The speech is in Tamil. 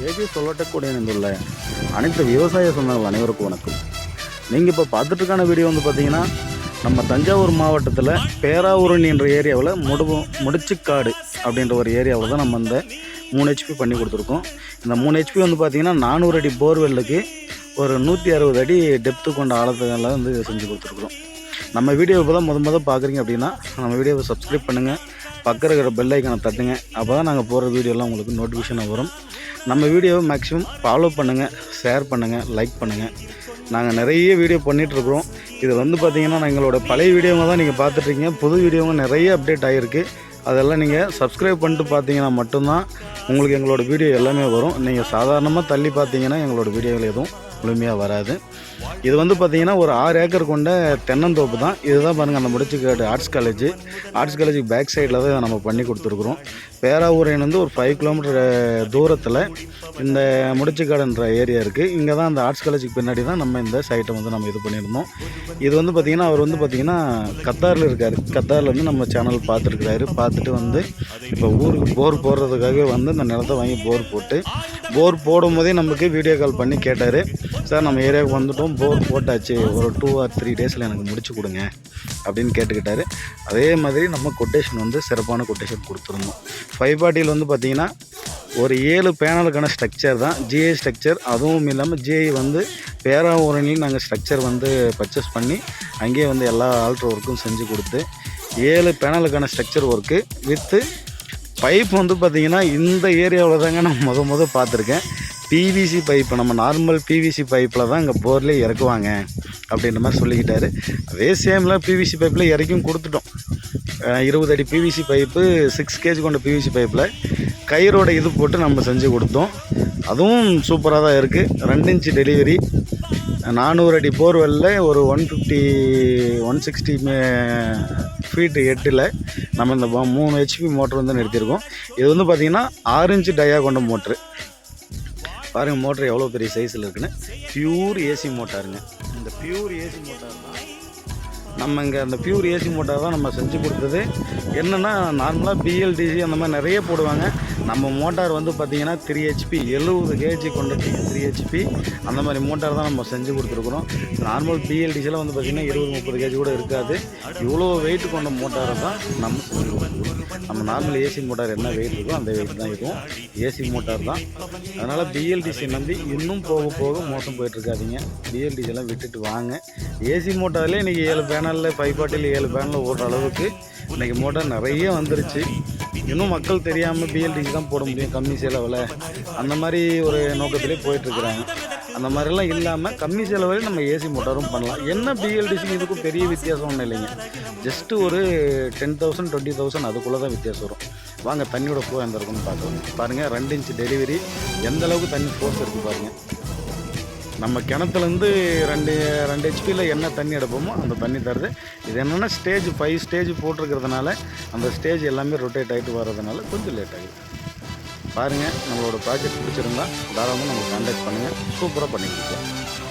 கேபி சொல்லட்டக்கூடிய இணைந்துள்ள அனைத்து விவசாய சொந்தங்கள் அனைவருக்கும் வணக்கம். நீங்கள் இப்போ பார்த்துட்ருக்கான வீடியோ வந்து பார்த்தீங்கன்னா நம்ம தஞ்சாவூர் மாவட்டத்தில் பேராவூரணி என்ற ஏரியாவில் முடு முடிச்சுக்காடு அப்படின்ற ஒரு ஏரியாவில் தான் நம்ம இந்த மூணு ஹெச்பி பண்ணி கொடுத்துருக்கோம். இந்த மூணு ஹெச்பி வந்து பார்த்திங்கன்னா நானூறு அடி போர்வெல்லுக்கு ஒரு நூற்றி அறுபது அடி டெப்த்து கொண்ட ஆழத்துக்கெல்லாம் வந்து செஞ்சு கொடுத்துருக்குறோம். நம்ம வீடியோ இப்போ தான் முத முத பார்க்குறீங்க அப்படின்னா நம்ம வீடியோவை சப்ஸ்கிரைப் பண்ணுங்கள் பக்கம் இருக்கிற பெல் ஐக்கனை தட்டுங்க. அப்போ தான் நாங்கள் போகிற வீடியோலாம் உங்களுக்கு நோட்டிஃபிகேஷனாக வரும். நம்ம வீடியோவை மேக்ஸிமம் ஃபாலோ பண்ணுங்கள் ஷேர் பண்ணுங்கள் லைக் பண்ணுங்கள் நாங்கள் நிறைய வீடியோ பண்ணிகிட்ருக்குறோம் இது வந்து பார்த்திங்கன்னா எங்களோட பழைய வீடியோவை தான் நீங்கள் பார்த்துட்ருக்கீங்க புது வீடியோவும் நிறைய அப்டேட் ஆகிருக்கு அதெல்லாம் நீங்கள் சப்ஸ்கிரைப் பண்ணிட்டு பார்த்தீங்கன்னா மட்டும்தான் உங்களுக்கு எங்களோட வீடியோ எல்லாமே வரும். நீங்கள் சாதாரணமாக தள்ளி பார்த்தீங்கன்னா எங்களோட வீடியோவில் எதுவும் முழுமையாக வராது. இது வந்து பார்த்திங்கன்னா ஒரு ஆறு ஏக்கர் கொண்ட தென்னந்தோப்பு தான். இதுதான் பாருங்கள் அந்த முடிச்சுக்காடு ஆர்ட்ஸ் காலேஜ் ஆர்ட்ஸ் காலேஜுக்கு பேக் சைடில் தான் இதை நம்ம பண்ணி கொடுத்துருக்குறோம். பேராவூரையிலேருந்து ஒரு ஃபைவ் கிலோமீட்டர் தூரத்தில் இந்த முடிச்சுக்காடுன்ற ஏரியா இருக்குது இங்கே தான் அந்த ஆர்ட்ஸ் காலேஜுக்கு பின்னாடி தான் நம்ம இந்த சைட்டை வந்து நம்ம இது பண்ணியிருந்தோம். இது வந்து பார்த்திங்கன்னா அவர் வந்து பார்த்திங்கன்னா கத்தாரில் இருக்கார். கத்தாரில் வந்து நம்ம சேனல் பார்த்துருக்குறாரு. பார்த்துட்டு வந்து இப்போ ஊருக்கு போர் போடுறதுக்காக வந்து இந்த நிலத்தை வாங்கி போர் போட்டு போர் போடும் போதே நமக்கு வீடியோ கால் பண்ணி கேட்டார். சார் நம்ம ஏரியாவுக்கு வந்துட்டோம். போர் போட்டாச்சு. ஒரு டூ ஆர் த்ரீ டேஸில் எனக்கு முடிச்சு கொடுங்க அப்படின்னு கேட்டுக்கிட்டாரு. அதே மாதிரி நம்ம கொட்டேஷன் வந்து சிறப்பான கொட்டேஷன் கொடுத்துருந்தோம். ஃபைவ் பார்ட்டியில் வந்து பார்த்திங்கன்னா ஒரு ஏழு பேனலுக்கான ஸ்ட்ரக்சர் தான். ஜிஐ ஸ்ட்ரக்சர் அதுவும் இல்லாமல் ஜிஐ வந்து பேராவூரணியில் நாங்கள் ஸ்ட்ரக்சர் வந்து பர்ச்சேஸ் பண்ணி அங்கேயே வந்து எல்லா ஆல்ட்ரு ஒர்க்கும் செஞ்சு கொடுத்து ஏழு பேனலுக்கான ஸ்ட்ரக்சர் ஒர்க்கு வித்து பைப் வந்து பார்த்திங்கன்னா இந்த ஏரியாவில் தாங்க நான் முத முத பார்த்துருக்கேன். பிவிசி பைப்பு நம்ம நார்மல் பிவிசி பைப்பில் தான் இங்கே போர்லேயே இறக்குவாங்க அப்படின்ற மாதிரி சொல்லிக்கிட்டாரு. அதே சேமில் பிவிசி பைப்பில் இறக்கியும் கொடுத்துட்டோம். இருபது அடி பிவிசி பைப்பு சிக்ஸ் கேஜி கொண்ட பிவிசி பைப்பில் கயிறோட இது போட்டு நம்ம செஞ்சு கொடுத்தோம். அதுவும் சூப்பராக தான் இருக்குது ரெண்டு இன்ச்சு டெலிவரி நானூறு அடி போர்வெல்லில் ஒரு one fifty one sixty feet எட்டில் நம்ம இந்த மூணு ஹெச்பி மோட்டர் வந்து நிறுத்தியிருக்கோம். இது வந்து பார்த்திங்கன்னா ஆறு இன்ச்சு டயா கொண்ட மோட்ரு பாருங்கள் மோட்டர் எவ்வளோ பெரிய சைஸில் இருக்குன்னு. பியூர் ஏசி மோட்டாருங்க இந்த பியூர் ஏசி மோட்டார் தான். நம்ம இங்கே அந்த பியூர் ஏசி மோட்டார் தான் நம்ம செஞ்சு கொடுத்தது என்னென்னா நார்மலாக பிஎல்டிசி அந்த மாதிரி நிறைய போடுவாங்க. நம்ம மோட்டார் வந்து பார்த்திங்கன்னா த்ரீ ஹெச்பி எழுபது கேஜி கொண்ட த்ரீ ஹெச்பி அந்த மாதிரி மோட்டார் தான் நம்ம செஞ்சு கொடுத்துருக்குறோம். நார்மல் பிஎல்டிசியில் வந்து பார்த்திங்கன்னா இருபது முப்பது கேஜி கூட இருக்காது. இவ்வளோ வெயிட் கொண்ட மோட்டாரை தான் நம்ம செஞ்சு கொடுத்துருக்கோம் நம்ம நார்மல் ஏசி மோட்டார் என்ன வெயிட் இருக்கோ அந்த வெயிட் தான் இருக்கும். ஏசி மோட்டார் தான். அதனால் பிஎல்டிசி நம்பி இன்னும் போக போக மோசம் போயிட்டுருக்காதீங்க. பிஎல்டிசிலாம் விட்டுட்டு வாங்க. ஏசி மோட்டார்லேயே இன்றைக்கி ஏழு பேனலில் ஃபைவ் ஏழு பேனலில் ஓடுற அளவுக்கு இன்றைக்கி மோட்டார் நிறைய வந்துருச்சு. இன்னும் மக்கள் தெரியாமல் பிஎல்டிசி தான் போட முடியும் கம்மி செலவில். அந்த மாதிரி ஒரு நோக்கத்திலே போயிட்டுருக்குறாங்க. அந்த மாதிரிலாம் இல்லாமல் கம்மி செலவில் நம்ம ஏசி மோட்டாரும் பண்ணலாம். என்ன பிஎல்டிசிக்கு இதுக்கும் பெரிய வித்தியாசம் ஒன்றும் இல்லைங்க. ஜஸ்ட்டு ஒரு டென் தௌசண்ட் டுவெண்ட்டி தௌசண்ட் அதுக்குள்ளே தான் வித்தியாசம் வரும். வாங்க தண்ணியோட ஃப்ளோ எந்த இருக்குன்னு பார்க்கலாம். பாருங்கள் ரெண்டு இன்ச் டெலிவரி எந்த அளவுக்கு தண்ணி ஃபோர்ஸ் இருக்குது பாருங்கள் நம்ம கிணத்துலேருந்து ரெண்டு ரெண்டு ஹெச்பியில் என்ன தண்ணி எடுப்போமோ அந்த தண்ணி தருது. இது என்னென்னா ஸ்டேஜ் ஃபைவ் ஸ்டேஜ் போட்டிருக்கிறதுனால அந்த ஸ்டேஜ் எல்லாமே ரொட்டேட் ஆகிட்டு வர்றதுனால கொஞ்சம் லேட் ஆகுது. பாருங்கள் நம்மளோட ப்ராஜெக்ட் பிடிச்சிருந்தா தாராளமாக நம்ம கான்டாக்ட் பண்ணுங்கள் சூப்பராக பண்ணி கொடுக்கலாம்